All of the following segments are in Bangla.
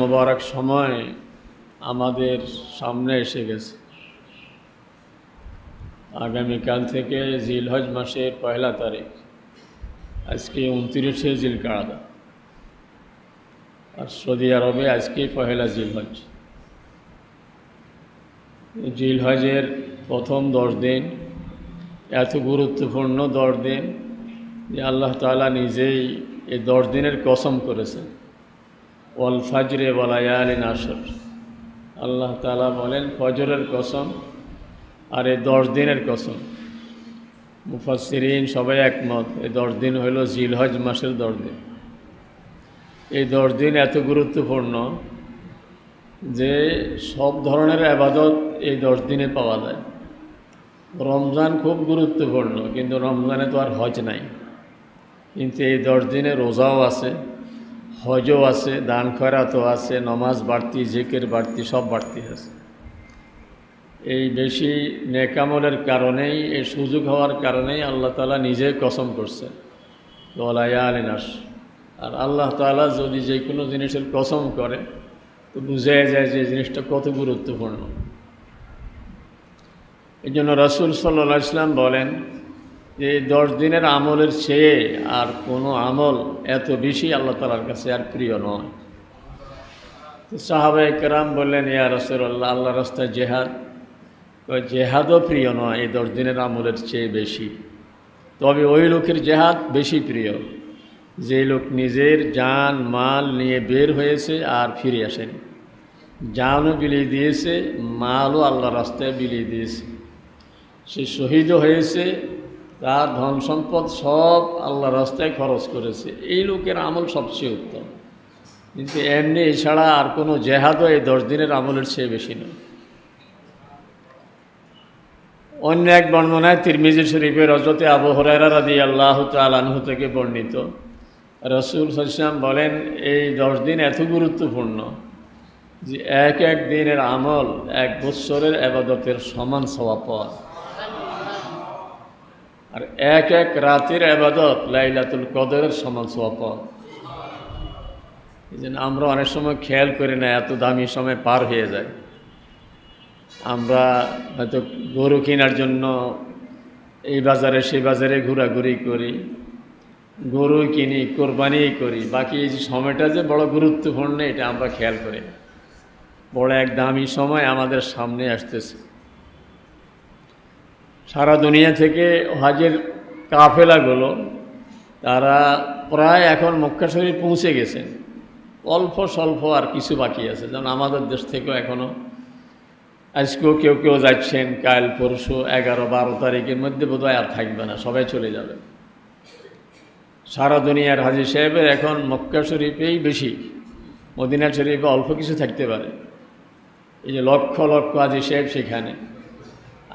মোবারক সময় আমাদের সামনে এসে গেছে। আগামীকাল থেকে জিলহজ মাসের পয়লা তারিখ, আজকে উনত্রিশে জিল কাড়া আর সৌদি আরবে আজকে পহেলা জিলহজ। জিলহজের প্রথম দশ দিন এত গুরুত্বপূর্ণ দশ দিন যে আল্লাহ তাআলা নিজেই এই দশ দিনের কসম করেছেন। ওয়াল ফাজরে ওয়ালায়ালি নাসর আল্লাহ তাআলা বলেন, ফজরের কসম আর এই দশ দিনের কসম। মুফাসসিরিন সবাই একমত, এই দশ দিন হইল জিলহজ মাসের দশ দিন। এই দশ দিন এত গুরুত্বপূর্ণ যে সব ধরনের আবাদত এই দশ দিনে পাওয়া যায়। রমজান খুব গুরুত্বপূর্ণ, কিন্তু রমজানে তো আর হজ নাই। কিন্তু এই দশ দিনে রোজাও আছে। হজও আছে, দান খয়রাতও আছে, নমাজ বাড়তি, জেকের বাড়তি, সব বাড়তি আছে। এই বেশি নেকামলের কারণেই, এই সুযোগ হওয়ার কারণেই আল্লাহ তালা নিজে কসম করছে দলায়া আলিনাস আর আল্লাহ তালা যদি যে কোনো জিনিসের কসম করে, তো বুঝে যায় যে জিনিসটা কত গুরুত্বপূর্ণ। এই জন্য রসুল সাল্লা ইসলাম বলেন যে দশ দিনের আমলের চেয়ে আর কোনো আমল এত বেশি আল্লাহ তালার কাছে আর প্রিয় নয়। সাহাবা একরাম বললেন, ইয়া রসুল্লাহ আল্লাহ রাস্তায় জেহাদ? জেহাদও প্রিয় নয়, এই দশ দিনের আমলের চেয়ে বেশি। তবে ওই লোকের জেহাদ বেশি প্রিয়, যে লোক নিজের জান, মাল নিয়ে বের হয়েছে আর ফিরে আসেনি। জানও বিলিয়ে দিয়েছে, মালও আল্লাহ রাস্তায় বিলিয়ে দিয়েছে। সে শহীদও হয়েছে তার ধন সম্পদ সব আল্লাহ রাস্তায় খরচ করেছে। এই লোকের আমল সবচেয়ে উত্তম। কিন্তু এমনি এছাড়া আর কোনো জেহাদও এই দশ দিনের আমলের চেয়ে বেশি নয়। অন্য এক বর্ণনায় তিরমিজি শরীফের হজরতে আবু হরাইরা রাদি আল্লাহ তালানহু থেকে বর্ণিত, রসুল সাল্লাম বলেন, এই দশ দিন এত গুরুত্বপূর্ণ যে এক এক দিনের আমল এক বৎসরের আবাদতের সমান স্বভাব পাওয়া আর এক এক রাতের আবাদত লাইলাতুল কদরের সমান পাওয়া। এই জন্য আমরা অনেক সময় খেয়াল করি না, এত দামি সময় পার হয়ে যায়। আমরা হয়তো গরু কেনার জন্য এই বাজারে সেই বাজারে ঘোরাঘুরি করি, গরু কিনি, কোরবানি করি, বাকি এই যে সময়টা যে বড় গুরুত্বপূর্ণ, এটা আমরা খেয়াল করি বড় এক দামি সময় আমাদের সামনে আসতেছে। সারা দুনিয়া থেকে হজের কাফেলাগুলো, তারা প্রায় এখন মক্কা শরীফ পৌঁছে গেছেন অল্প স্বল্প আর কিছু বাকি আছে। যেমন আমাদের দেশ থেকেও এখনও আজকেও কেউ কেউ যাচ্ছেন, কাল পরশু এগারো বারো তারিখের মধ্যে বোধহয় আর থাকবে না, সবাই চলে যাবে। সারা দুনিয়ার হাজি সাহেবের এখন মক্কা শরীফেই বেশি, মদিনা শরীফে অল্প কিছু থাকতে পারে। এই যে লক্ষ লক্ষ হাজি সাহেব সেখানে।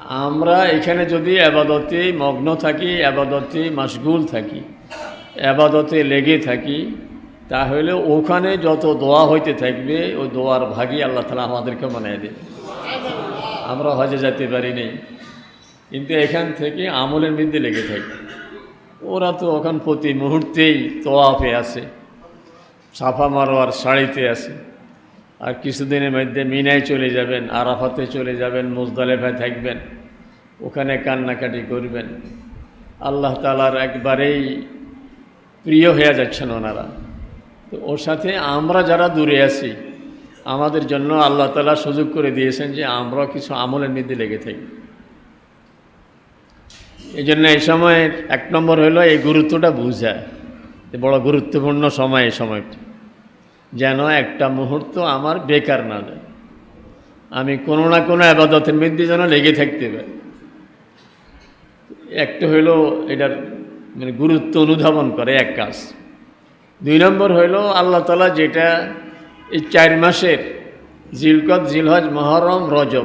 আমরা এখানে যদি আবাদতে মগ্ন থাকি, আবাদতে মাসগুল থাকি, আবাদতে লেগে থাকি, তাহলে ওখানে যত দোয়া হইতে থাকবে ওই দোয়ার ভাগই আল্লাহ তালা আমাদেরকে বানিয়ে দেবে। আমরা হজে যেতে পারি নেই। কিন্তু এখান থেকে আমলের মধ্যে লেগে থাকে। ওরা তো ওখান প্রতি মুহূর্তেই তোয়াফে আছে সাফা মারোয়ার শাড়িতে আছে। আর কিছুদিনের মধ্যে মিনায় চলে যাবেন, আরাফাতে চলে যাবেন, মুজদালেফায় থাকবেন, ওখানে কান্নাকাটি করবেন। আল্লাহ তালার একবারেই প্রিয় হয়ে যাচ্ছেন ওনারা। তো ওর সাথে আমরা যারা দূরে আছি, আমাদের জন্য আল্লাহ তালা সুযোগ করে দিয়েছেন যে আমরা কিছু আমলের মধ্যে লেগে থাকি। এই জন্য এই সময়ের এক নম্বর হলো এই গুরুত্বটা বুঝা। যে বড় গুরুত্বপূর্ণ সময় এই সময়টা। যেন একটা মুহূর্ত আমার বেকার না যায়। আমি কোনো না কোনো আবাদতের মধ্যে যেন লেগে থাকতে পারি। একটা হইল এটার মানে গুরুত্ব অনুধাবন করে এক কাজ। দুই নম্বর হইল আল্লাহ তালা যেটা এই চার মাসের জিলকত, জিলহজ, মহরম, রজব,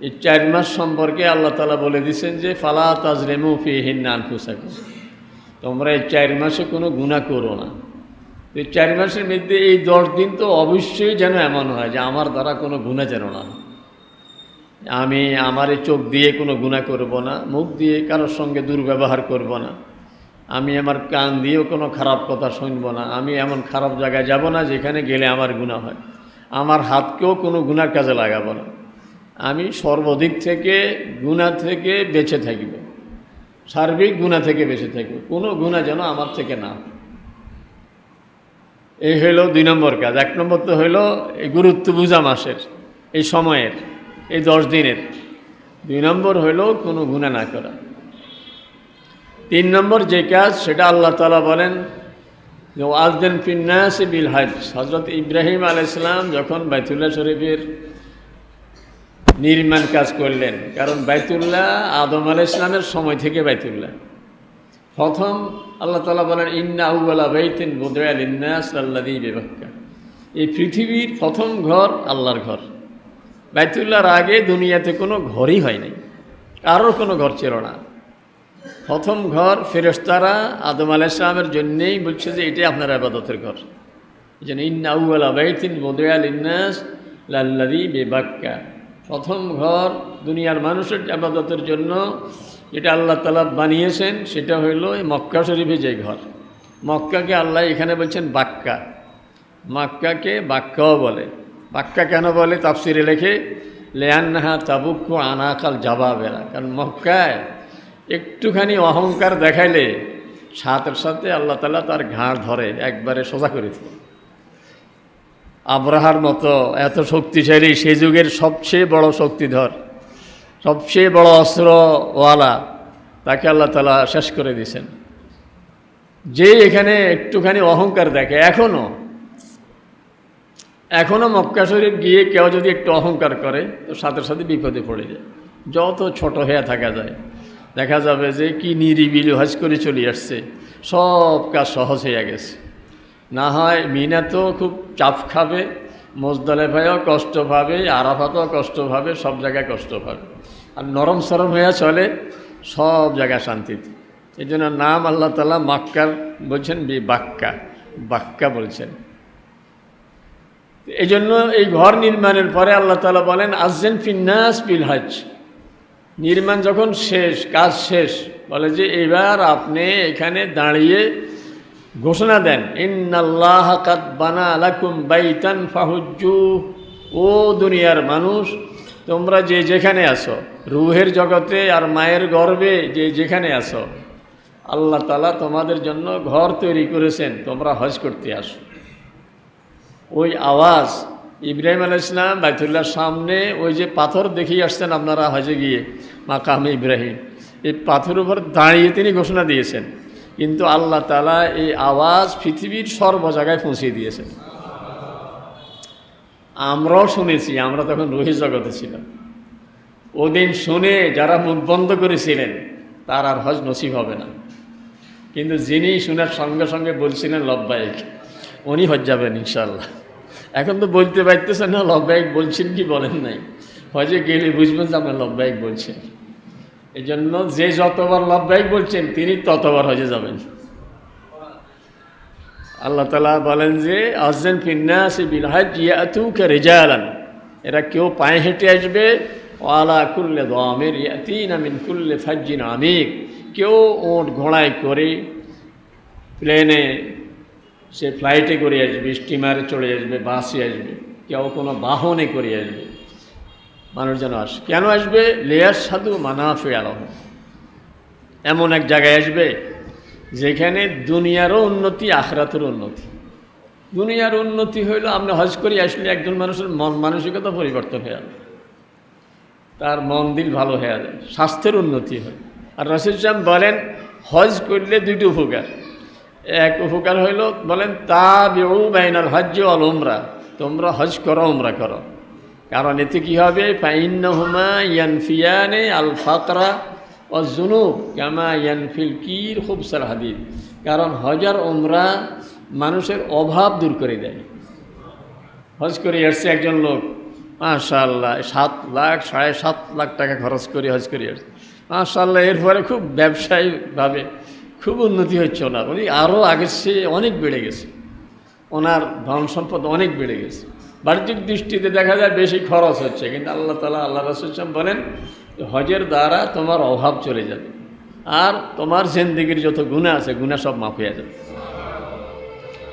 এই চার মাস সম্পর্কে আল্লাহ তালা বলে দিয়েছেন যে, ফালা তাজরেমু ফি হিন্না আনফুসাকুম। তোমরা এই চার মাসে কোনো গুণা করো না। এই চার মাসের মধ্যে এই দশ দিন তো অবশ্যই যেন এমন হয় যে আমার দ্বারা কোনো গুণা যেন না আমি আমার এই চোখ দিয়ে কোনো গুণা করব না, মুখ দিয়ে কারোর সঙ্গে দুর্ব্যবহার করব না, আমি আমার কান দিয়েও কোনো খারাপ কথা শুনব না, আমি এমন খারাপ জায়গায় যাব না যেখানে গেলে আমার গুণা হয়, আমার হাতকেও কোনো গুণার কাজে লাগাবো না আমি সর্বদিক থেকে গুণা থেকে বেঁচে থাকব, সার্বিক গুণা থেকে বেঁচে থাকব, কোনো গুণা যেন আমার থেকে না হয়। এই হইল দুই নম্বর কাজ। এক নম্বর তো হইল এই গুরুত্ব বুঝা মাসের, এই সময়ের, এই দশ দিনের। দুই নম্বর হইল কোনো গুণা না করা। তিন নম্বর যে কাজ, সেটা আল্লাহ তালা বলেন যে আজদিন ফিন্নাস বিল হজ। হজরত ইব্রাহিম আলাইসলাম যখন বাইতুল্লাহ শরীফের নির্মাণ কাজ করলেন, কারণ বাইতুল্লাহ আদম আলাহ ইসলামের সময় থেকে বাইতুল্লাহ। প্রথম আল্লাহ তালা বলেন, ইন্না আউ্লা বাইতেন বোদায়াল ইন্নাস আল্লাদি বেবাক্কা। এই পৃথিবীর প্রথম ঘর আল্লাহর ঘর। বাইতুল্লাহর আগে দুনিয়াতে কোনো ঘরই হয় নাই। কারোর কোনো ঘর ছিল না। প্রথম ঘর ফেরেশতারা আদম আলাহ ইসলামের জন্যেই বলছে যে, এটাই আপনার আবাদতের ঘর। এই জন্য, ইন্না আউ্লা বাইতিন বোদায়াল ইন্নাস লাল্লাদি বেবাক্কা। প্রথম ঘর দুনিয়ার মানুষের আবাদতের জন্য যেটা আল্লাহ তালা বানিয়েছেন, সেটা হইল এই মক্কা শরীফে যে ঘর। মক্কাকে আল্লাহ এখানে বলছেন বাক্কা। মাক্কাকে বাক্কাও বলে। বাক্কা কেন বলে? তাফসিরে লেখে, লেয়ান্নাহা তাবুক্কু আনাকাল জাবাবেরা কারণ মক্কায় একটুখানি অহংকার দেখাইলে সাথে সাথে আল্লাহ তালা তার ঘাড় ধরে, একবারে সোজা করে দিল আব্রাহার মতো এত শক্তিশালী, সে যুগের সবচেয়ে বড় শক্তিধর। সবচেয়ে বড় অস্ত্রওয়ালা, তাকে আল্লাহ তালা শেষ করে দিয়েছেন। যে এখানে একটুখানি অহংকার দেখে এখনও এখনও মক্কা শরীফ গিয়ে কেউ যদি একটু অহংকার করে, তো সাথে সাথে বিপদে পড়ে যায়। যত ছোট হয়ে থাকা যায়। দেখা যাবে যে কি নিরিবিলি হজ করে চলে আসছে। সব কাজ সহজ হয়ে গেছে। না হয় মিনা তো খুব চাপ খাবে, মোজদালেফায়ও কষ্ট পাবে, আরাফাতেও কষ্ট পাবে, সব জায়গায় কষ্ট পাবে। আর নরম সরম হয়ে চলে, সব জায়গায় শান্তিতে এই জন্য নাম আল্লাহ তালা মাক্কার বলছেন, বি বাক্কা। বাক্কা বলছেন। এই জন্য এই ঘর নির্মাণের পরে আল্লাহ তালা বলেন আজেন ফিন্নাস বিল হজ নির্মাণ যখন শেষ, কাজ শেষ, বলে যে, এবার আপনি এখানে দাঁড়িয়ে ঘোষণা দেন, ইন্নাল্লাহ কাদ বানা আলাকুম বাইতান ফাহুজ্জু। ও দুনিয়ার মানুষ তোমরা যে যেখানে আসো রুহের জগতে আর মায়ের গর্বে যে যেখানে আসো আল্লাহ তালা তোমাদের জন্য ঘর তৈরি করেছেন, তোমরা হজ করতে আসো। ওই আওয়াজ ইব্রাহিম আল ইসলাম বাইতুল্লাহর সামনে ওই যে পাথর দেখিয়ে আসছেন আপনারা হজে গিয়ে, মাকাম ইব্রাহিম। এই পাথরের উপর দাঁড়িয়ে তিনি ঘোষণা দিয়েছেন। কিন্তু আল্লাহ তালা এই আওয়াজ পৃথিবীর সর্ব জায়গায় পৌঁছে দিয়েছেন। আমরাও শুনেছি, আমরা তখন রোহি জগতে ছিলাম। ওদিন শুনে যারা মুখ বন্ধ করেছিলেন, তার আর হজ নসিব হবে না। কিন্তু যিনি শোনার সঙ্গে সঙ্গে বলছিলেন লব্বাইক উনি হজ যাবেন ইনশাল্লাহ এখন তো বলতে পারতেছেন না লব্বাইক বলছেন কি, বলেন নাই। হজে গেলে বুঝবেন যে আপনার লব্বাইক বলছেন। এই জন্য যে যতবার লব্বাইক বলছেন, তিনি ততবার হজে যাবেন। আল্লাহ তালা বলেন যে আজেন ফিন্নাস বিলহাজ ইয়াতুকে রেজালান। এরা কেউ পায়ে হেঁটে আসবে, ওয়ালা কুল্লে দমের ইয়াতিন আমিন কুল্লে ফাজ্জিন আমিক। কেউ ওট ঘোড়ায় করে প্লেনে সে ফ্লাইটে করে আসবে স্টিমারে চলে আসবে বাসে আসবে। কেউ কোনো বাহনে করে আসবে। মানুষ যেন আসে। কেন আসবে? লেয়ার সাধু মানাফে আলহ এমন এক জায়গায় আসবে যেখানে দুনিয়ারও উন্নতি আখরাতেরও উন্নতি। দুনিয়ার উন্নতি হইল আপনি হজ করি আসলে একজন মানুষের মন মানসিকতা পরিবর্তন হয়ে যাবে। তার মন দিল ভালো হয়ে যায় স্বাস্থ্যের উন্নতি হয় আর রসুল ইসলাম বলেন, হজ করলে দুইটি উপকার। এক উপকার হইল, বলেন তা বেউ বাইনাল হজ অল উমরা, তোমরা হজ করো, উমরা করো। কারণ এতে কী হবে? ফাইন্নহুমা ইয়ানফিয়ানে আল ফাকরা ও জুনুব কামা ইয়ানফিল কির, খুব সার হাদিদ কারণ হজার ওমরা মানুষের অভাব দূর করে দেয়। হজ করে আসছে একজন লোক মাশাল্লাহ সাত লাখ, সাড়ে সাত লাখ টাকা খরচ করে হজ করে আসছে মাশাল্লাহ এরপরে খুব ব্যবসায়িকভাবে খুব উন্নতি হচ্ছে ওনার। উনি আরও আগের চেয়ে অনেক বেড়ে গেছে। ওনার ধন সম্পদ অনেক বেড়ে গেছে। বাণিজ্যিক দৃষ্টিতে দেখা যায় বেশি খরচ হচ্ছে। কিন্তু আল্লাহ তালা আল্লাহ রসুলাম বলেন হজের দ্বারা তোমার অভাব চলে যাবে। আর তোমার জেন্দিগির যত গুণা আছে, গুণা সব মাফ হয়ে যাবে।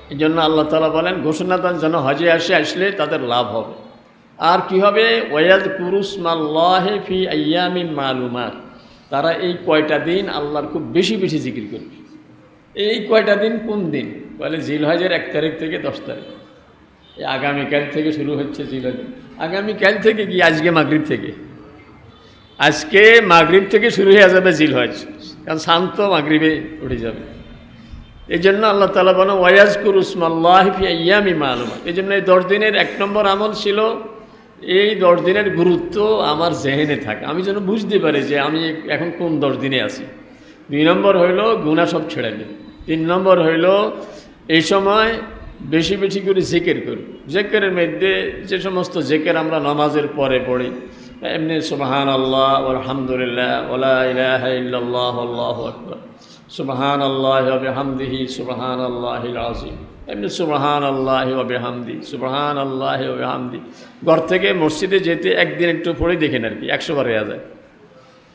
এই জন্য আল্লাহ তালা বলেন, ঘোষণা দেন, যেন হজে আসে আসলে তাদের লাভ হবে। আর কি হবে? ওয়াজ কুরুস মাল্লাহে ফি আয়ামি মালুমার তারা এই কয়টা দিন আল্লাহর খুব বেশি বেশি জিকির করবে। এই কয়টা দিন কোন দিন? বলে জিলহজের এক তারিখ থেকে দশ তারিখ। এই আগামীকাল থেকে শুরু হচ্ছে জিলহজ। আগামীকাল থেকে কি? আজকে মাগরিব থেকে। আজকে মাগরিব থেকে শুরু হয়ে যাবে জিলহজ। কারণ শান্ত মাগরিবে উঠে যাবে। এই জন্য আল্লাহ তালা বলেন ওয়াজ কুরুসমাল্লাহ মালুমা এই জন্য এই দশ দিনের এক নম্বর আমল ছিল, এই দশ দিনের গুরুত্ব আমার জেহেনে থাকে। আমি যেন বুঝতে পারি যে আমি এখন কোন দশ দিনে আছি। দুই নম্বর হইল গুণা সব ছেড়ে দিন। তিন নম্বর হইল, এই সময় বেশি বেশি করে জেকের করি। জেকের মধ্যে যে সমস্ত জেকের আমরা নামাজের পরে পড়ি এমনি সুবাহান আল্লাহ আলহামদুলিল্লাহ ওলা ইলাহা ইল্লাল্লাহ, আল্লাহু আকবার। সুবহান আল্লাহ হামদিহি সুবহান আল্লাহ আজিম এমনি সুবহান আল্লাহ হামদি সুবহান আল্লাহ হামদি ঘর থেকে মসজিদে যেতে একদিন একটু পড়ে দেখেন আর কি, একশো বার যায়।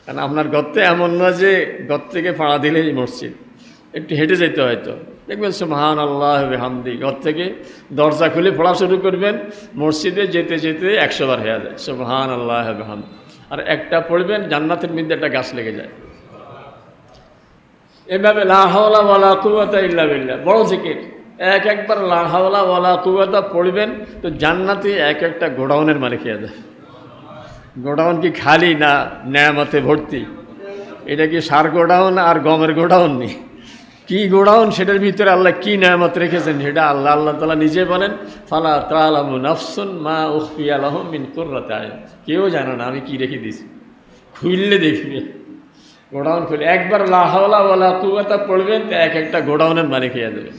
কারণ আপনার গর্তে এমন না যে গর থেকে ফাড়া দিলেই মসজিদ, একটু হেঁটে যেতে হয়তো দেখবেন সুবহান আল্লাহ হামদি ঘর থেকে দরজা খুলে পড়া শুরু করবেন, মসজিদে যেতে যেতে একশো বার হয়ে যায় সুবহান আল্লাহ হামদি আর একটা পড়বেন, জান্নাতের মধ্যে একটা গাছ লেগে যায়। এভাবে লাহাওয়ালা ওয়ালা কুয়াতা ইল্লা বিল্লাহ, বড় জিকির। এক একবার লাহাওয়ালা ওয়ালা কুয়াতা পড়বেন, তো জান্নাতে এক একটা গোডাউনের মালিক হয়ে যায়। গোডাউন কি খালি না ন্যায়ামতে ভর্তি? এটা কি সার গোডাউন আর গমের গোডাউন নেই? কি গোডাউন সেটার ভিতরে আল্লাহ কি নামত রেখেছেন সেটা আল্লাহ আল্লাহ তালা নিজে বলেন, ফালা তালামু নফসুন মা উফি আলহ মিন কুর্রাতে কেউ জানে না আমি কি রেখে দিছি খুললে দেখবে। গোডাউন খুলে, একবার লাহাওয়ালা ওয়ালা কুয়াতা পড়বেন তো এক একটা গোডাউনের মানে খেয়ে দেবে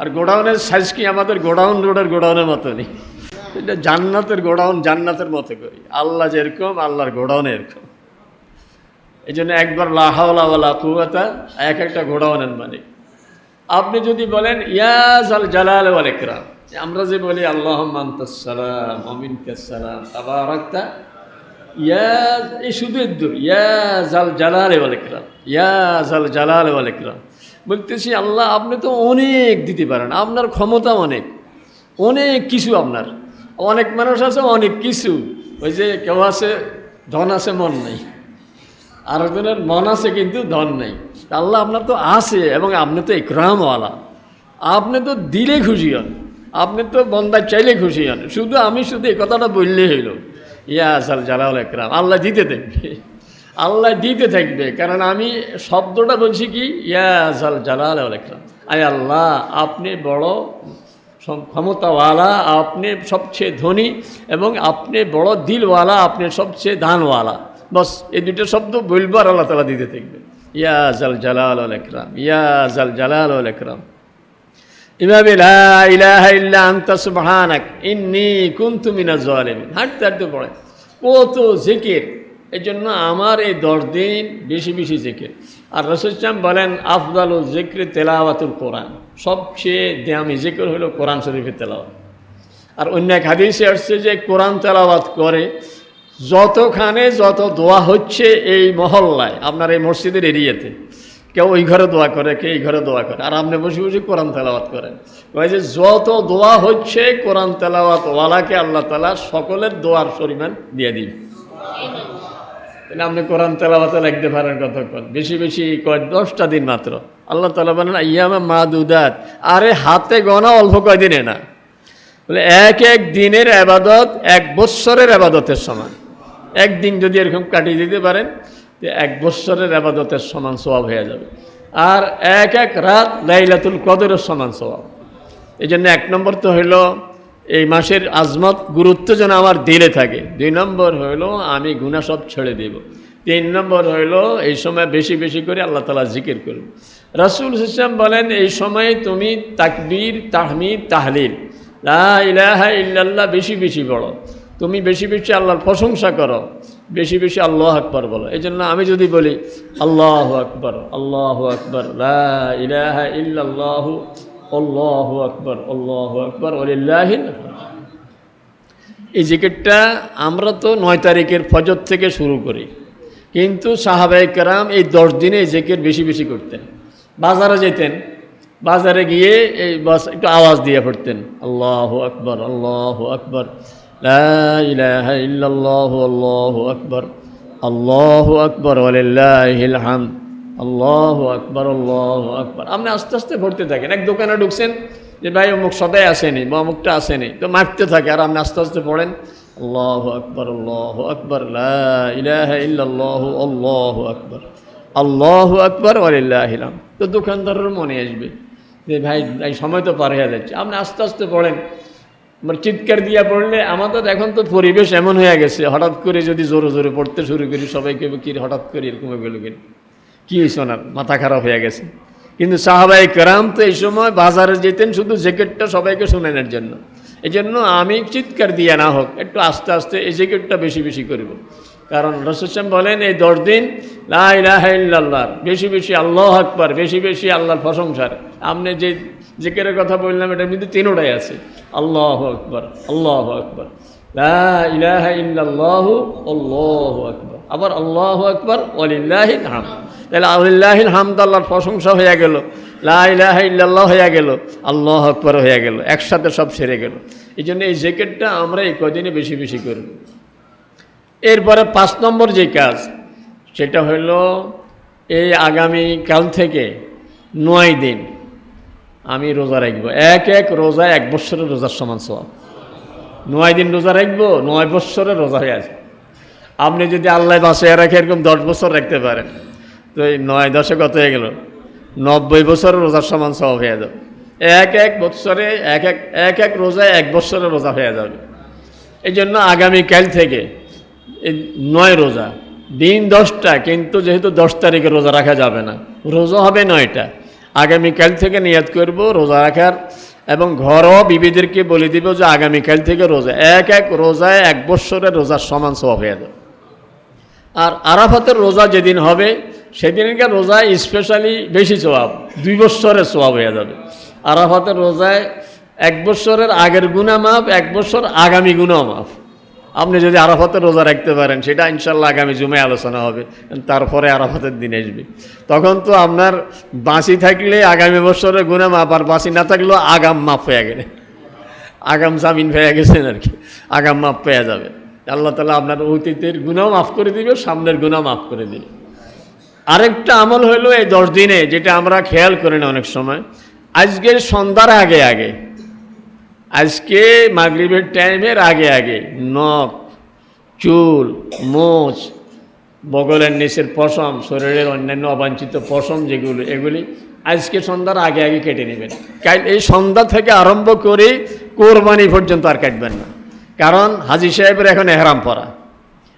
আর গোডাউনের সাইজ কি আমাদের গোডাউন রোডের গোডাউনের মতো নেই এটা জান্নাতের গোডাউন জান্নাতের মতো করি আল্লাহ যেরকম, আল্লাহর গোডাউন এরকম। এই জন্য একবার লাহাওয়ালা ওয়ালা কুয়াতা এক একটা গোডাউনের মানে আপনি যদি বলেন ইয়াজ আল জালাল ইকরাম আমরা যে বলি আল্লাহ মান্তাসালাম অমিন কাসালাম আবার রাখতা ইয়াজ এই শুধু ইয়াজ আল জালাল ইকরাম ইয়াজ আল জালাল বলতেছি, আল্লাহ, আপনি তো অনেক দিতে পারেন, আপনার ক্ষমতা অনেক অনেক কিছু আপনার, অনেক মানুষ আছে, অনেক কিছু, ওই যে কেউ আছে, ধন আছে, মন নেই। আরেকজনের মন আছে কিন্তু ধন নেই। আল্লাহ আপনার তো আছে এবং আপনি তো ইকরামওয়ালা। আপনি তো দিলে খুশি হন। আপনি তো বন্দায় চাইলে খুশি হন। শুধু আমি শুধু এই কথাটা বললেই হইল। ইয়া আসাল জালাউল একরাম আল্লাহ দিতে থাকবে। আল্লাহ দিতে থাকবে। কারণ আমি শব্দটা বলছি কি? ইয়া আসাল জালাল একরাম আয় আল্লাহ, আপনি বড় ক্ষমতাওয়ালা, আপনি সবচেয়ে ধনী এবং আপনি বড় দিলওয়ালা, আপনি সবচেয়ে দানওয়ালা। বস, এই দুটো শব্দ বলবার আল্লাহ তালা দিতে থাকবে। ইয়া জাল জালাল আল একরাম ইয়া জাল জালাল আল একরাম এভাবে সুবহানাক, ইন্নী কুনতু মিনাজ জালিমিন। হাঁটতে হাঁটতে পড়ে। কত জিকির। এই জন্য আমার এই দশ দিন বেশি বেশি জিকির। আর রসুলাম বলেন, আফদাল ও জিক্রে তেলাওয়াতুল কোরআন। সবচেয়ে দামি জিকির হলো কোরআন শরীফের তেলাওয়াত। আর অন্য এক হাদিসে আসছে যে কোরআন তেলাওয়াত করে যতখানে যত দোয়া হচ্ছে এই মহল্লায়, আপনার এই মসজিদের এরিয়াতে, কেউ ওই ঘরে দোয়া করে কে এই ঘরে দোয়া করে, আর আপনি বসে বসে কোরআন তেলাওয়াত করেন। ওই যে যত দোয়া হচ্ছে কোরআন তেলাওয়াত ওয়ালাকে আল্লাহ তালা সকলের দোয়ার পরিমাণ দিয়ে দিন। তাহলে আপনি কোরআন তেলাওয়াতে লিখতে পারেন কতক্ষণ? বেশি বেশি কয়, দশটা দিন মাত্র। আল্লাহ তালা বলেন ইয়ামা মা দুদাত আরে হাতে গনা অল্প কয়দিনে না বলে, এক এক দিনের আবাদত এক বৎসরের আবাদতের সমান। একদিন যদি এরকম কাটিয়ে দিতে পারেন যে এক বৎসরের আবাদতের সমান স্বভাব হয়ে যাবে। আর এক এক রাত লাইলাতুল কদরের সমান স্বভাব এই জন্য এক নম্বর তো হইল এই মাসের আজমত গুরুত্ব যেন আমার দিলে থাকে। দুই নম্বর হইল আমি গুণা সব ছেড়ে দেব। তিন নম্বর হইল এই সময় বেশি বেশি করে আল্লাহ তালা জিকির করব রাসুল ইসলাম বলেন, এই সময় তুমি তাকবীর, তাহমিদ, তাহলিল, লা ইলাহা ইল্লাল্লাহ বেশি বেশি বড় তুমি বেশি বেশি আল্লাহর প্রশংসা করো, বেশি বেশি আল্লাহ আকবর বলো। এই জন্য আমি যদি বলি, আল্লাহ আকবর আল্লাহ আকবর আল্লাহ আকবর আল্লাহ আকবর ওলিল্লাহিন এই জিকিরটা আমরা তো নয় তারিখের ফজর থেকে শুরু করি। কিন্তু সাহাবাই কারাম এই দশ দিনে এই জেকের বেশি বেশি করতেন। বাজারে যেতেন, বাজারে গিয়ে এই বাস একটু আওয়াজ দিয়ে পড়তেন, আল্লাহ আকবর আল্লাহ আকবর। ইলাহা ইল্লাল্লাহ আল্লাহু আকবর আল্লাহু আকবর ওয়ালিল্লাহিল হামদ আল্লাহু আকবর আল্লাহু আকবর আপনি আস্তে আস্তে পড়তে থাকেন। এক দোকানে ঢুকছেন যে, ভাই, অমুক সদাই আসেনি বা অমুকটা আসেনি। তো মারতে থাকে আর আপনি আস্তে আস্তে পড়েন, আল্লাহ আকবর আল্লাহ আকবর ইলাহা ইল্লাল্লাহ, আল্লাহু আকবর, আল্লাহ আকবর ওয়ালিল্লাহিলাম তো দোকানদারের মনে আসবে যে, ভাই, এই সময় তো পার হয়ে যাচ্ছে। আপনি আস্তে আস্তে পড়েন আমার চিৎকার দিয়া পড়লে আমাদের এখন তো পরিবেশ এমন হয়ে গেছে, হঠাৎ করে যদি জোরে জোরে পড়তে শুরু করি সবাইকে কি হঠাৎ করে এরকম গেল কিনা? কী হয়েছে ওনার? মাথা খারাপ হয়ে গেছে। কিন্তু সাহাবাই কেরাম তো এই সময় বাজারে যেতেন, শুধু জ্যাকেটটা সবাইকে শোনানোর জন্য। এই জন্য আমি চিৎকার দিয়ে না হোক, একটু আস্তে আস্তে এই জ্যাকেটটা বেশি বেশি করব। কারণ রসুসাম বলেন, এই দশ দিন লাই লাহ বেশি বেশি আল্লাহ আকবার, বেশি বেশি আল্লাহর প্রশংসার। আপনি যে জেকের কথা বললাম এটার মধ্যে তিনোটাই আছে। আল্লাহ আকবর আল্লাহ আকবর। ইলাহা ইল্লাল্লাহু, আল্লাহু আকবর। আবার আল্লাহ আকবর অলিল্লাহিল হাম তাহলে আলিল্লাহিল হামদ আল্লাহর প্রশংসা হয়ে গেল। লা ইলাহা ইল্লাল্লাহ হয়ে গেল। আল্লাহ আকবর হয়ে গেল। একসাথে সব সেরে গেল। এই জন্য এই জ্যাকেটটা আমরা এই কদিনে বেশি বেশি করব এরপরে পাঁচ নম্বর যে কাজ, সেটা হইল এই আগামী কাল থেকে নয় দিন আমি রোজা রাখব। এক এক রোজা এক বৎসরের রোজার সমান সব নয় দিন রোজা রাখব, নয় বৎসরের রোজা হয়ে আছে আপনি যদি আল্লাহ বাসে রাখে, এরকম দশ বছর রাখতে পারেন। তো এই নয় দশে কত হয়ে গেল? নব্বই বছরের রোজার সমান সব হয়ে যাবে। এক এক বৎসরে এক এক এক এক রোজায় এক বৎসরের রোজা হয়ে যাবে। এই জন্য আগামীকাল থেকে এই নয় রোজা, দিন দশটা, কিন্তু যেহেতু দশ তারিখে রোজা রাখা যাবে না, রোজা হবে নয়টা। আগামীকাল থেকে নিয়াদ করব, রোজা রাখার। এবং ঘরও বিবিদেরকে বলে দিব যে আগামীকাল থেকে রোজা, এক এক রোজায় এক বৎসরের রোজার সমান সব হয়ে যাবে। আর আরাফাতের রোজা যেদিন হবে, সেদিনকার রোজায় স্পেশালি বেশি সোয়াব দুই বৎসরের সোয়াব হয়ে যাবে। আরাফাতের রোজায় এক বৎসরের আগের গুণা মাপ এক বছর আগামী গুণা মাপ আপনি যদি আরাফাতের রোজা রাখতে পারেন, সেটা ইনশাল্লাহ আগামী জুমে আলোচনা হবে তারপরে আরাফাতের দিন আসবে। তখন তো আপনার বাঁচি থাকলে আগামী বছরে গুণা মাপ আর বাঁচি না থাকলেও আগাম মাপ হয়ে গেলে। আগাম জামিন পেয়ে গেছেন আর কি, আগাম মাপ পেয়ে যাবে। আল্লাহ তালা আপনার অতীতের গুণাও মাফ করে দিবে, সামনের গুণাও মাফ করে দিবে। আরেকটা আমল হলো এই দশ দিনে, যেটা আমরা খেয়াল করি না অনেক সময়। আজকের সন্ধ্যার আগে আগে আজকে মাগরিবের টাইমের আগে আগে নখ, চুল, মোচ, বগলের নিচের পশম, শরীরের অন্যান্য অবাঞ্ছিত পশম যেগুলো, এগুলি আজকে সন্ধ্যার আগে আগে কেটে নেবেন। কাল এই সন্ধ্যা থেকে আরম্ভ করে কোরবানি পর্যন্ত আর কাটবেন না। কারণ হাজি সাহেবের এখন এহরাম পরা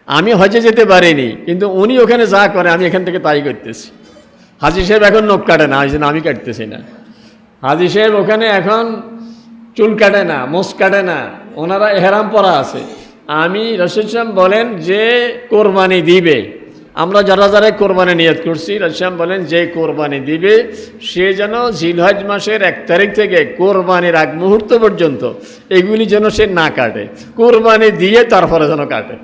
আমি হজে যেতে পারিনি, কিন্তু উনি ওখানে যা করে, আমি এখান থেকে তাই করতেছি। হাজি সাহেব এখন নখ কাটে না এই জন্য আমি কাটতেছি না। হাজি সাহেব ওখানে এখন চুল কাটে না, মোষ কাটে না, ওনারা এহরাম পরা আছে। আমি রসুলাম বলেন যে কোরবানি দিবে। আমরা যারা যারা কোরবানি নিয়ত করছি রসুলাম বলেন যে কোরবানি দিবে, সে যেন জিলহজ মাসের এক তারিখ থেকে কোরবানির আগ মুহূর্ত পর্যন্ত এগুলি যেন সে না কাটে। কোরবানি দিয়ে তারপরে যেন কাটে।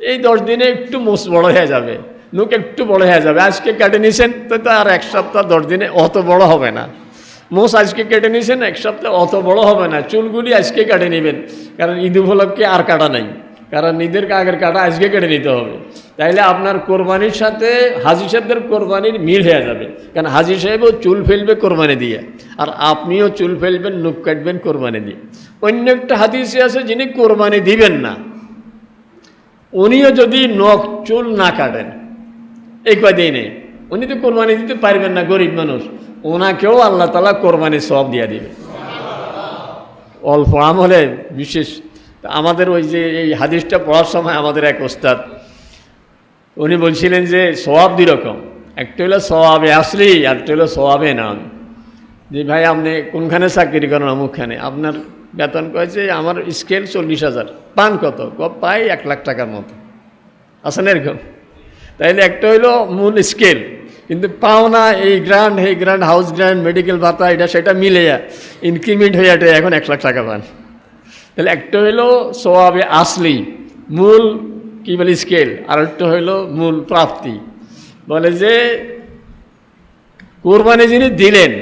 এই দশ দিনে একটু মোষ বড় হয়ে যাবে নুক একটু বড় হয়ে যাবে। আজকে কেটে নিছেন, তো তার এক সপ্তাহ দশ দিনে অত বড় হবে না। মোষ আজকে কেটে নিয়েছেন এক সপ্তাহে অত বড় হবে না। চুলগুলি আজকে কেটে নেবেন, কারণ ঈদ উপলক্ষে আর কাটা নাই। কারণ ঈদের আগের কাটা আজকে কেটে নিতে হবে। তাইলে আপনার কোরবানির সাথে হাজি সাহেবদের কোরবানির মিল হয়ে যাবে। কারণ হাজি সাহেবও চুল ফেলবে কোরবানি দিয়ে, আর আপনিও চুল ফেলবেন নুক কাটবেন কোরবানি দিয়ে। অন্য একটা হাদিসে আছে, যিনি কোরবানি দিবেন না, উনিও যদি নখ, চুল না কাটেন, এই কদিনে উনি তো কোরবানি দিতে পারবেন না, গরিব মানুষ। ওনাকেও আল্লাহ তালা কোরবানি সব দিয়ে দিবে। অল্প আমলে, বিশেষ। আমাদের ওই যে এই হাদিসটা পড়ার সময় আমাদের এক ওস্তাদ, উনি বলছিলেন যে সবাব দুই রকম। একটা হলো সবাবে আসলি, আর একটা হলো সবাবে নাম। যে ভাই, আপনি কোনখানে চাকরি করেন, অমুকখানে? আপনার বেতন কয়েছে, আমার স্কেল চল্লিশ হাজার। পান কত? পাই এক লাখ টাকার মতো। আসেন এরকম? তাইলে একটা হইল মূল স্কেল কিন্তু পাওনা এই গ্র্যান্ড এই গ্র্যান্ড হাউস গ্র্যান্ড মেডিকেল ভাতা এটা সেটা মিলে ইনক্রিমেন্ট হয়ে এটা এখন এক লাখ টাকা পান তাহলে একটা হইল সোয়াবে আসলি মূল কী বলে স্কেল আর একটা হইল মূল প্রাপ্তি বলে যে কোরবানি যিনি দিলেন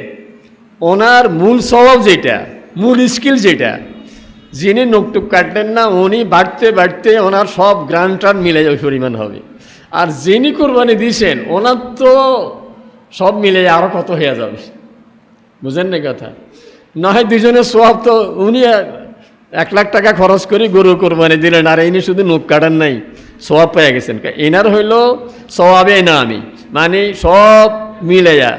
ওনার মূল স্বভাব যেটা মূল স্কিল যেটা যিনি নোকটুক কাটলেন না উনি বাড়তে বাড়তে ওনার সব গ্রান টান মিলে ওই পরিমাণ হবে আর যিনি কোরবানি দিয়েছেন ওনার তো সব মিলে আরও কত হয়ে যাবে? বুঝেন না কথা? না হয় দুজনের সোয়াব তো উনি এক লাখ টাকা খরচ করে গরু কোরবানি দিলেন, আর ইনি শুধু নোক কাটান নাই সোয়াব পেয়ে গেছেন। এনার হইল সোয়াবে না আমি মানে সব মিলে যা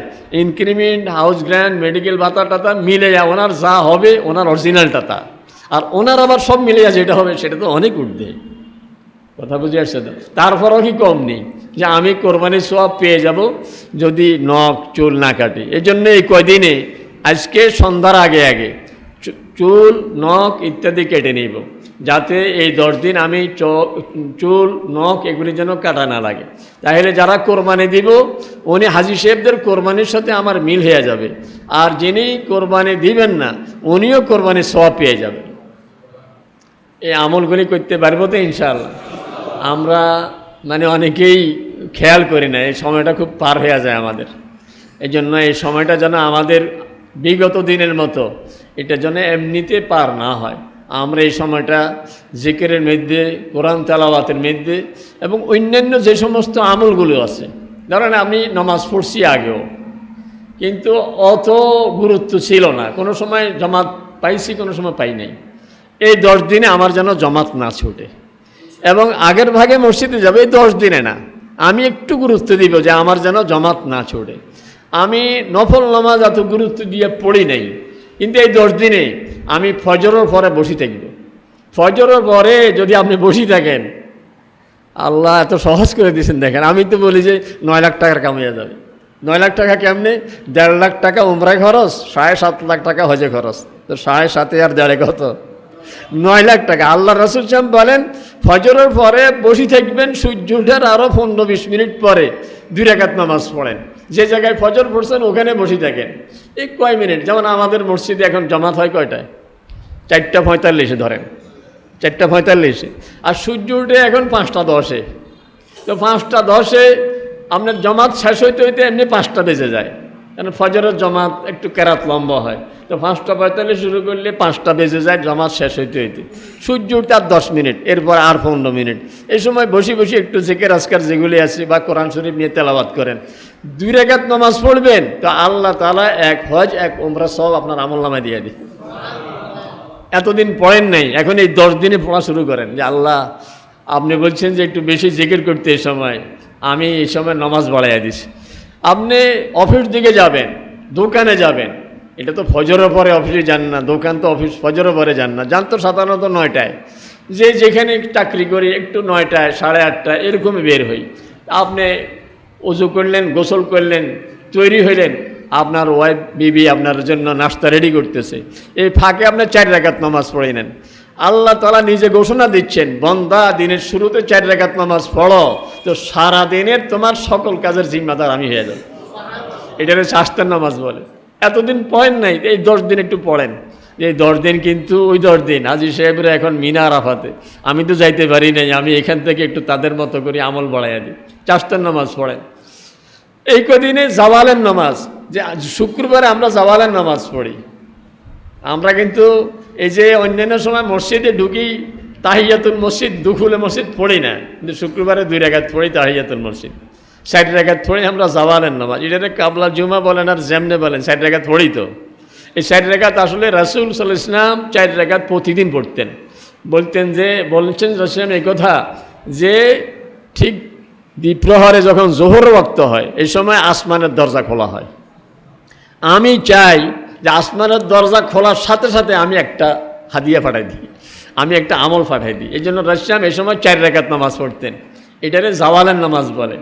ইনক্রিমেন্ট হাউস গ্র্যান্ড মেডিকেল ভাতা টাতা মিলে যা ওনার যা হবে, ওনার অরিজিনাল টাতা। আর ওনার আবার সব মিলে যা যেটা হবে, সেটা তো অনেক উঠবে। কথা বুঝে আসছে তো? তারপরও কি কম নেই? যে আমি কোরবানির সব পেয়ে যাব যদি নখ, চুল না কাটি। এই জন্য এই কয়দিনে? আজকে, সন্ধ্যার আগে আগে। চুল, নখ ইত্যাদি কেটে নিব। যাতে এই দশ দিন আমি চুল, নখ এগুলি যেন কাটা না লাগে। তাহলে যারা কোরবানি দিব, উনি হাজি সাহেবদের কোরবানির সাথে আমার মিল হয়ে যাবে। আর যিনি কোরবানি দিবেন না, উনিও কোরবানির সব পেয়ে যাবে এই আমলগুলি করতে পারব তো ইনশাআল্লাহ? আমরা মানে অনেকেই খেয়াল করি না, এই সময়টা খুব পার হয়ে যায় আমাদের। এই জন্য এই সময়টা যেন আমাদের বিগত দিনের মতো, এটা যেন এমনিতে পার না হয়। আমরা এই সময়টা জিকেরের মধ্যে, কোরআন তেলাওয়াতের মধ্যে এবং অন্যান্য যে সমস্ত আমলগুলো আছে, ধরেন আমি নমাজ পড়ছি আগেও, কিন্তু অত গুরুত্ব ছিল না। কোনো সময় জমাত পাইছি, কোনো সময় পাই নাই। এই দশ দিনে আমার যেন জমাত না ছুটে। এবং আগের ভাগে মসজিদে যাবে, এই দশ দিনে না। আমি একটু গুরুত্ব দিব যে আমার যেন জমাত না ছোড়ে। আমি নফল নামাজ এত গুরুত্ব দিয়ে পড়ি নাই, কিন্তু এই দশ দিনে আমি ফজরের পরে বসি থাকব। ফজরের পরে যদি আপনি বসি থাকেন, আল্লাহ এত সহজ করে দিয়েছেন দেখেন। আমি তো বলি যে নয় লাখ টাকার কামিয়ে যাবে। নয় লাখ টাকা কেমনে? দেড় লাখ টাকা উমরায় খরচ, সাড়ে সাত লাখ টাকা হজে খরচ। তো সাড়ে সাতে আর দেড়ে কত? নয় লাখ টাকা। আল্লাহ রসুল সাহেব বলেন ফজরের পরে বসে থাকবেন, সূর্য ওঠার আরও পনেরো বিশ মিনিট পরে দুই রেখাত নামাজ পড়েন। যে জায়গায় ফজর পড়ছেন, ওখানে বসে থাকেন। এই কয় মিনিট? যেমন আমাদের মসজিদে এখন জমাত হয় কয়টায়? চারটা পঁয়তাল্লিশে ধরেন। চারটা পঁয়তাল্লিশে। আর সূর্য উঠে এখন পাঁচটা দশে। তো পাঁচটা দশে আপনার জমাত শেষ হইতে হইতে এমনি পাঁচটা বেজে যায়। কারণ ফজরের জমাত একটু কেরাত লম্বা হয়। তো পাঁচটা পঁয়তাল্লিশ শুরু করলে পাঁচটা বেজে যায়, জমাত শেষ হইতে হইতে। সূর্য উঠতে আর দশ মিনিট, এরপর আর পনেরো মিনিট। এই সময় বসে বসে একটু জেকের, আজকার যেগুলি আছে বা কোরআন শরীফ নিয়ে তেলাবাদ করেন। দুই রেখাত নামাজ পড়বেন, তো আল্লাহ তালা এক হজ, এক ওমরা সব আপনার আমল নামায় দিয়ে দিই এতদিন পড়েন নাই, এখন এই দশ দিনে পড়া শুরু করেন। যে আল্লাহ, আপনি বলছেন যে একটু বেশি জিকির করতে এই সময়, আমি এই সময় নামাজ বাড়াইয়া দিছি। আপনি অফিস দিকে যাবেন, দোকানে যাবেন। এটা তো ফজরের পরে অফিসে যান না, দোকান তো অফিস ফজরের পরে যান না। যান তো সাধারণত নয়টায়। যে যেখানে চাকরি করি, একটু নয়টায়, সাড়ে আটটায়, এরকমই বের হই। আপনি উজু করলেন, গোসল করলেন, তৈরি হইলেন, আপনার ওয়াইফ বিবি আপনার জন্য নাস্তা রেডি করতেছে। এই ফাঁকে আপনি চার রেখাত নামাজ পড়ে নেন। আল্লাহ তালা নিজে ঘোষণা দিচ্ছেন, বন্দা দিনের শুরুতে চার রেখাত নামাজ পড়ো, তো সারা দিনের তোমার সকল কাজের জিম্মাদার আমি হয়ে যাব। এটা হচ্ছে নামাজ বলে। এতদিন পড়েন নাই, এই দশ দিন একটু পড়েন। এই দশ দিন কিন্তু ওই দশ দিন আজি সাহেবরা এখন মিনা আরাফাতে। আমি তো যাইতে পারি নাই, আমি এখান থেকে একটু তাদের মতো করে আমল বাড়াইয়া দিই। চাষতের নামাজ পড়েন। এই কদিনে জাওয়ালের নামাজ, যে শুক্রবারে আমরা জাওয়ালের নামাজ পড়ি। আমরা কিন্তু এই যে অন্যান্য সময় মসজিদে ঢুকি, তাহিয়াতুল মসজিদ, দুখুলে মসজিদ পড়ি না। কিন্তু শুক্রবারে দুই রেখাত পড়ি তাহিয়াতুল মসজিদ। ষাট রেখাত পড়ি আমরা জাওয়ালের নামাজ। এটাতে কাবলা জুমা বলেন আর জেমনে বলেন, ষাট রেখাত পড়ি তো। এই ষাট রেখাত আসলে রাসুল সাল ইসলাম চার রেখাত প্রতিদিন পড়তেন। বলতেন যে, বলছেন রসলাম এই কথা যে, ঠিক দ্বিপ্রহরে যখন জোহর রক্ত হয়, এই সময় আসমানের দরজা খোলা হয়। আমি চাই যে আসমানের দরজা খোলার সাথে সাথে আমি একটা হাদিয়া পাঠাই দিই। আমি একটা আমল পাঠাই দিই। এই জন্য রাশিয়াম এই সময় চার রেখাত নামাজ পড়তেন। এটারে জাওয়ালের নামাজ বলে।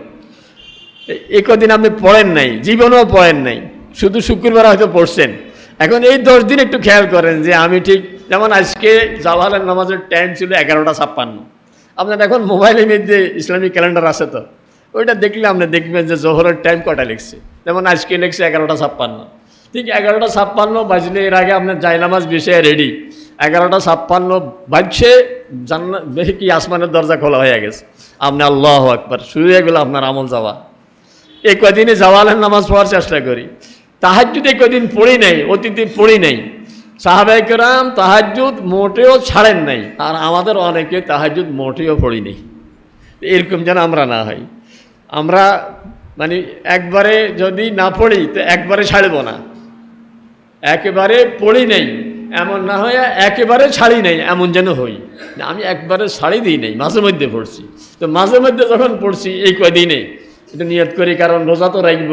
এ- কদিন আপনি পড়েন নাই, জীবনেও পড়েন নাই, শুধু শুক্রবার হয়তো পড়ছেন। এখন এই দশ দিন একটু খেয়াল করেন যে আমি ঠিক, যেমন আজকে জাওয়ালের নামাজের টাইম ছিল এগারোটা ছাপ্পান্ন। আপনার এখন মোবাইলের মধ্যে ইসলামিক ক্যালেন্ডার আছে তো। ওইটা দেখলে আপনি দেখবেন যে জোহরের টাইম কটা লিখছে। যেমন আজকে লিখছে এগারোটা ছাপ্পান্ন। ঠিক এগারোটা ছাপ্পান্ন বাজলে এর আগে আপনার জায়নামাজ বিষয়ে রেডি এগারোটা ছাপ্পান্ন বাজছে, জান্না কি আসমানের দরজা খোলা হয়ে গেছে। আপনি আল্লাহ একবার শুরু হয়ে গেল আপনার আমল যাওয়া। এই কদিনে জাওয়ালের নামাজ পড়ার চেষ্টা করি। তাহাজুদ এই কদিন পড়ি নাই, অতীতে পড়ি নাই। সাহাবাইকরাম তাহাজুদ মোটেও ছাড়েন নাই, আর আমাদের অনেকে তাহাজুদ মোটেও পড়ি নেই। এরকম যেন আমরা না হয় আমরা মানে একবারে যদি না পড়ি, তো একবারে ছাড়ব না। একেবারে পড়ি নেই। এমন না হয় একেবারে ছাড়ি নেই, এমন যেন হই। আমি একবারে ছাড়ি দিই নেই, মাঝে মধ্যে পড়ছি। তো মাঝে মধ্যে যখন পড়ছি, এই কদিনে এটা নিয়ত করি, কারণ রোজা তো রাখব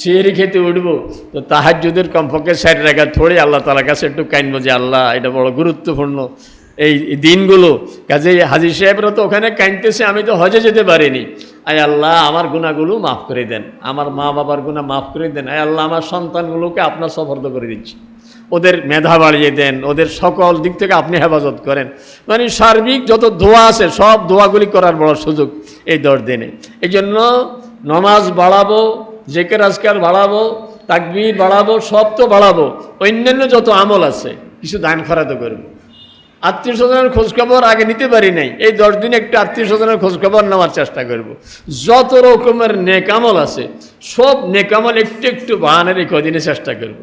সিঁড়ি খেতে উঠবো। তো তাহার যদি কমপক্ষে সাইড রেখা থোড়ে আল্লাহ তালার কাছে একটু কাইনবো যে, আল্লাহ, এটা বড় গুরুত্বপূর্ণ। এই দিনগুলো। কাজে হাজির সাহেবরা তো ওখানে কাইনতেছে আমি তো হজে যেতে পারিনি। আয় আল্লাহ, আমার গুণাগুলো মাফ করে দেন। আমার মা বাবার গুণা মাফ করে দেন। আয় আল্লাহ, আমার সন্তানগুলোকে আপনার সফর্দ করে দিচ্ছি। ওদের মেধা বাড়িয়ে দেন, ওদের সকল দিক থেকে আপনি হেফাজত করেন। মানে সার্বিক যত দোয়া আছে, সব দোয়াগুলি করার বড় সুযোগ এই দশ দিনে। এই জন্য নমাজ বাড়াবো, জেকের আজকার বাড়াবো, তাকবির বাড়াবো, সব তো বাড়াবো। অন্যান্য যত আমল আছে, কিছু দান খরাতো করব। আত্মীয় স্বজনের খোঁজখবর আগে নিতে পারি নাই। এই দশ দিন একটু আত্মীয় স্বজনের খোঁজখবর নেওয়ার চেষ্টা করব। যত রকমের নেকামল আছে, সব নেকামল একটু একটু বাহানের এই কদিনে চেষ্টা করব।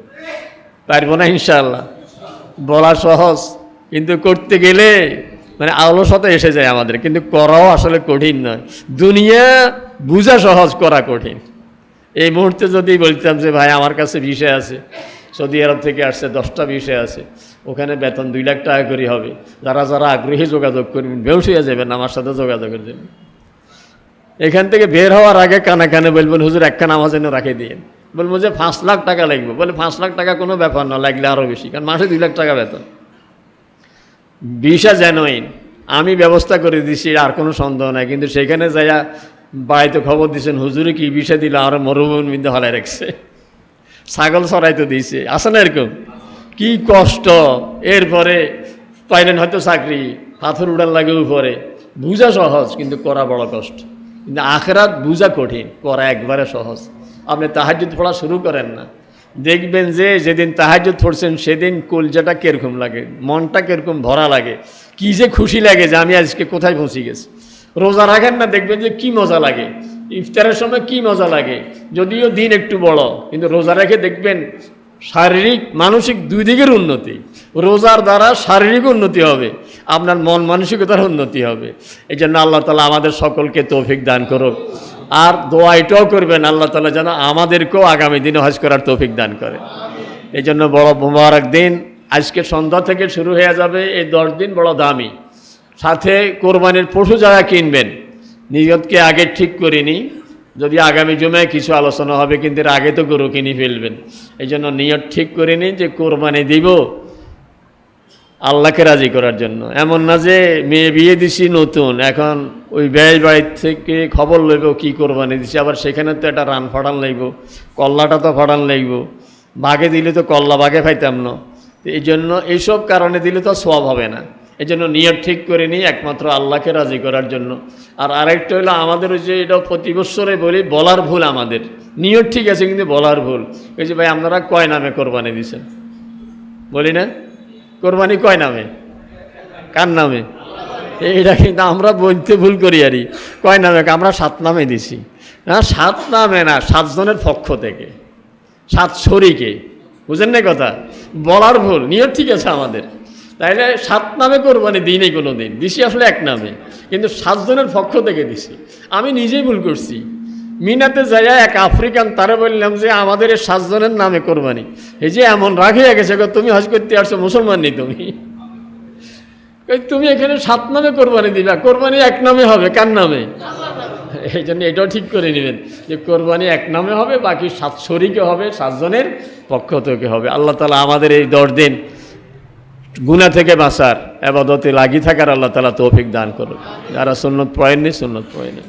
পারব না ইনশাআল্লাহ। বলা সহজ। কিন্তু করতে গেলে মানে আলসতা এসে যায় আমাদের। কিন্তু করাও আসলে কঠিন নয়। দুনিয়া বুঝা সহজ, করা কঠিন। এই মুহূর্তে যদি বলতাম যে, ভাই, আমার কাছে বিষয় আছে। সৌদি আরব থেকে আসছে, দশটা বিষয় আছে। ওখানে বেতন দুই লাখ টাকা করে হবে। যারা যারা আগ্রহী যোগাযোগ করবেন বেউস হয়ে যাবেন, আমার সাথে যোগাযোগের জন্য এখান থেকে বের হওয়ার আগে কানে কানে বলবেন, হুজুর, একখানা আমার জন্য রাখে দিয়ে বলব যে, পাঁচ লাখ টাকা লাগবে। বলে, পাঁচ লাখ টাকা কোনো ব্যাপার না, লাগলে আরও বেশি। কারণ মাসে দুই লাখ টাকা বেতন। বিশা জেনুইন আমি ব্যবস্থা করে দিছি, আর কোনো সন্দেহ নাই। কিন্তু সেখানে যাইয়া বাড়িতে খবর দিচ্ছেন হুজুরে কি বিষয় দিল? আর মরুভূমির মধ্যে হলাই রাখছে। ছাগল সরাইতে দিয়েছে। আসে না এরকম? কি কষ্ট। এরপরে পাইলেন হয়তো চাকরি, পাথর উড়ান লাগে উপরে। বুঝা সহজ, কিন্তু করা বড় কষ্ট। কিন্তু আখরাত বুঝা কঠিন, করা একবারে সহজ। আপনি তাহাজুদ পড়া শুরু করেন না। দেখবেন যে যেদিন তাহাজুদ পড়ছেন, সেদিন কলজাটা কীরকম লাগে, মনটা কীরকম ভরা লাগে। কি যে খুশি লাগে যে আমি আজকে কোথায় পৌঁছে গেছি। রোজা রাখেন না, দেখবেন যে কি মজা লাগে। ইফতারের সময় কি মজা লাগে? যদিও দিন একটু বড়, কিন্তু রোজা রেখে দেখবেন শারীরিক, মানসিক দুই দিকের উন্নতি। রোজার দ্বারা শারীরিক উন্নতি হবে, আপনার মন মানসিকতার উন্নতি হবে। এই জন্য আল্লাহ তালা আমাদের সকলকে তৌফিক দান করুক। আর দোয়া এটাও করবেন, আল্লাহ তালা যেন আমাদেরকেও আগামী দিনে হজ করার তৌফিক দান করে। এই জন্য বড় মোবারক দিন। আজকে সন্ধ্যা থেকে শুরু হয়ে যাবে, এই দশ দিন বড় দামি। সাথে কোরবানির পশু যারা কিনবেন নিয়তকে আগে ঠিক করিনি। যদি আগামী জুমায় কিছু আলোচনা হবে, কিন্তু এর আগে তো গরু কিনে ফেলবেন। এই জন্য নিয়ত ঠিক করে নিন যে কোরবানি দিব আল্লাহকে রাজি করার জন্য। এমন না যে মেয়ে বিয়ে দিছি নতুন, এখন ওই ব্যয় বাড়ির থেকে খবর লইব কি কোরবানি দিছি, আবার সেখানে তো একটা রান ফাটান লাগব কল্লাটা তো ফাটান লাগব বাঘে দিলে তো কল্লা বাঘে পাইতাম না। এই জন্য এইসব কারণে দিলে তো সব হবে না। এই জন্য নিয়ত ঠিক করে নিই একমাত্র আল্লাহকে রাজি করার জন্য। আর আরেকটা হলো আমাদের ওই যে এটা প্রতি বৎসরে বলি, বলার ভুল আমাদের। নিয়ত ঠিক আছে, কিন্তু বলার ভুল। ওই যে ভাই, আপনারা কয় নামে কোরবানি দিছেন বলি না? কোরবানি কয় নামে? কার নামে? এইটা কিন্তু আমরা বলতে ভুল করি আরই কয় নামে? আমরা সাত নামে দিছি। না, সাত নামে না, সাতজনের পক্ষ থেকে। সাত শরীকে। বুঝেন না কথা? বলার ভুল, নিয়ত ঠিক আছে আমাদের। তাইলে সাত নামে কোরবানি দিই নেই কোনো দিন দিছি আসলে এক নামে। কিন্তু সাতজনের পক্ষ থেকে দিছি। আমি নিজেই ভুল করছি। মিনাতে যাইয়া এক আফ্রিকান তারা বললাম যে, আমাদের এই সাতজনের নামে কোরবানি। এই যে এমন রাখিয়া গেছে তুমি হজ করতে আসছো, মুসলমান নেই তুমি। তুমি এখানে সাত নামে কোরবানি দিবা। কোরবানি এক নামে হবে, কার নামে? এই জন্য এটাও ঠিক করে নেবেন যে, কোরবানি এক নামে হবে, বাকি সাত শরিকে হবে, সাতজনের পক্ষ থেকে হবে। আল্লাহ তালা আমাদের এই দশ দিন গুণা থেকে বাঁচার আবাদতে লাগি থাকার আল্লাহ তালা তৌফিক দান করুন যারা সুন্নত পয়েননি সুন্নত পয়েনি